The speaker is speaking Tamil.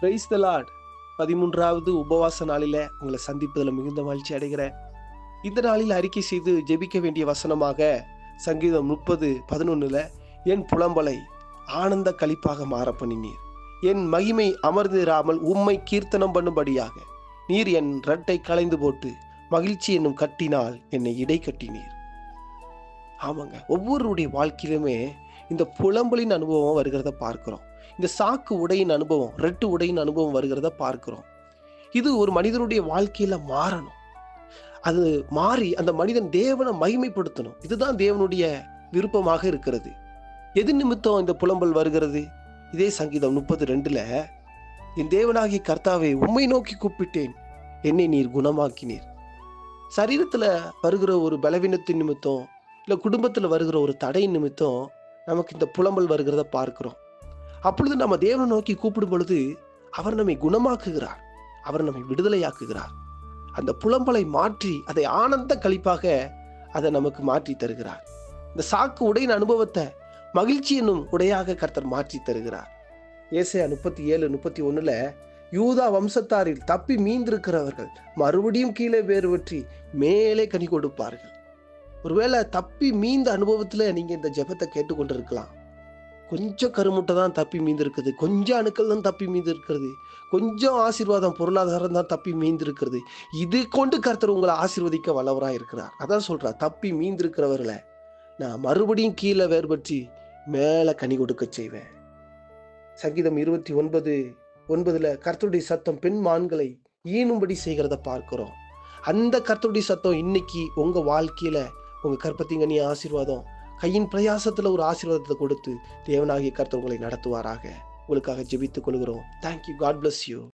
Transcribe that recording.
பிரைஸ் த லார்ட் பதிமூன்றாவது உபவாச நாளில உங்களை சந்திப்பதில் மிகுந்த மகிழ்ச்சி அடைகிறேன். இந்த நாளில் அறிக்கை செய்து ஜெபிக்க வேண்டிய வசனமாக சங்கீதம் முப்பது பதினொன்னுல என் புலம்பலை ஆனந்த களிப்பாக மாற பண்ணினீர். என் மகிமை அமர்ந்திராமல் உம்மை கீர்த்தனம் பண்ணும்படியாக நீர் என் ரட்டை களைந்து போட்டு மகிழ்ச்சி என்னும் கட்டினால் என்னை இடை கட்டினீர். ஆமாங்க. ஒவ்வொருடைய வாழ்க்கையிலுமே இந்த புலம்பலின் அனுபவம் வருகிறத பார்க்கிறோம். இந்த சாக்கு உடையின் அனுபவம் ரெட்டு உடையின் அனுபவம் வருகிறத பார்க்கிறோம். இது ஒரு மனிதனுடைய வாழ்க்கையில மாறணும். அது மாறி அந்த மனிதன் தேவனை மகிமைப்படுத்தணும். இதுதான் தேவனுடைய விருப்பமாக இருக்கிறது. எது நிமித்தம் இந்த புலம்பல் வருகிறது? இதே சங்கீதம் முப்பது ரெண்டுல என் தேவனாகிய கர்த்தாவை உம்மை நோக்கி கூப்பிட்டேன். என்னை நீர் குணமாக்கினீர். சரீரத்துல வருகிற ஒரு பலவீனத்தின் நிமித்தம் இல்லை குடும்பத்தில் வருகிற ஒரு தடை நிமித்தம் நமக்கு இந்த புலம்பல் வருகிறத பார்க்கிறோம். அப்பொழுது நம்ம தேவனை நோக்கி கூப்பிடும் பொழுது அவர் நம்மை குணமாக்குகிறார். அவர் நம்மை விடுதலையாக்குகிறார். அந்த புலம்பலை மாற்றி அதை ஆனந்த கழிப்பாக அதை நமக்கு மாற்றி தருகிறார். இந்த சாக்கு உடையின் அனுபவத்தை மகிழ்ச்சி என்னும் உடையாக கர்த்தர் மாற்றி தருகிறார். ஏசையா முப்பத்தி ஏழு முப்பத்தி ஒன்றில் யூதா வம்சத்தாரில் தப்பி மீந்திருக்கிறவர்கள் மறுபடியும் கீழே வேறு வெற்றி மேலே கனி கொடுப்பார்கள். ஒருவேளை தப்பி மீந்த அனுபவத்தில் நீங்கள் இந்த ஜெபத்தை கேட்டுக்கொண்டிருக்கலாம். கொஞ்சம் கருமுட்டை தான் தப்பி மீந்திருக்குது. கொஞ்சம் அணுக்கள் தான் தப்பி மீந்திருக்கிறது. கொஞ்சம் ஆசீர்வாதம் பொருளாதாரம் தான் தப்பி மீந்திருக்கிறது. இது கொண்டு கர்த்தர் உங்களை ஆசீர்வதிக்க வல்லவராக இருக்கிறார். அதான் சொல்கிறார் தப்பி மீந்திருக்கிறவர்களை நான் மறுபடியும் கீழே வேறுபற்றி மேலே கனி கொடுக்க செய்வேன். சங்கீதம் இருபத்தி ஒன்பது ஒன்பதுல கர்த்தருடைய சத்தம் பெண் மான்களை ஈனும்படி செய்கிறத பார்க்கிறோம். அந்த கர்த்தருடைய சத்தம் இன்னைக்கு உங்கள் வாழ்க்கையில் உங்கள் கற்பத்திங்கனி ஆசீர்வாதம். கையின் பிரயாசத்தில் ஒரு ஆசீர்வாதத்தை கொடுத்து தேவனாகிய கர்த்தர் உங்களை நடத்துவாராக. உங்களுக்காக ஜெபித்துக் கொள்கிறோம். Thank you God bless you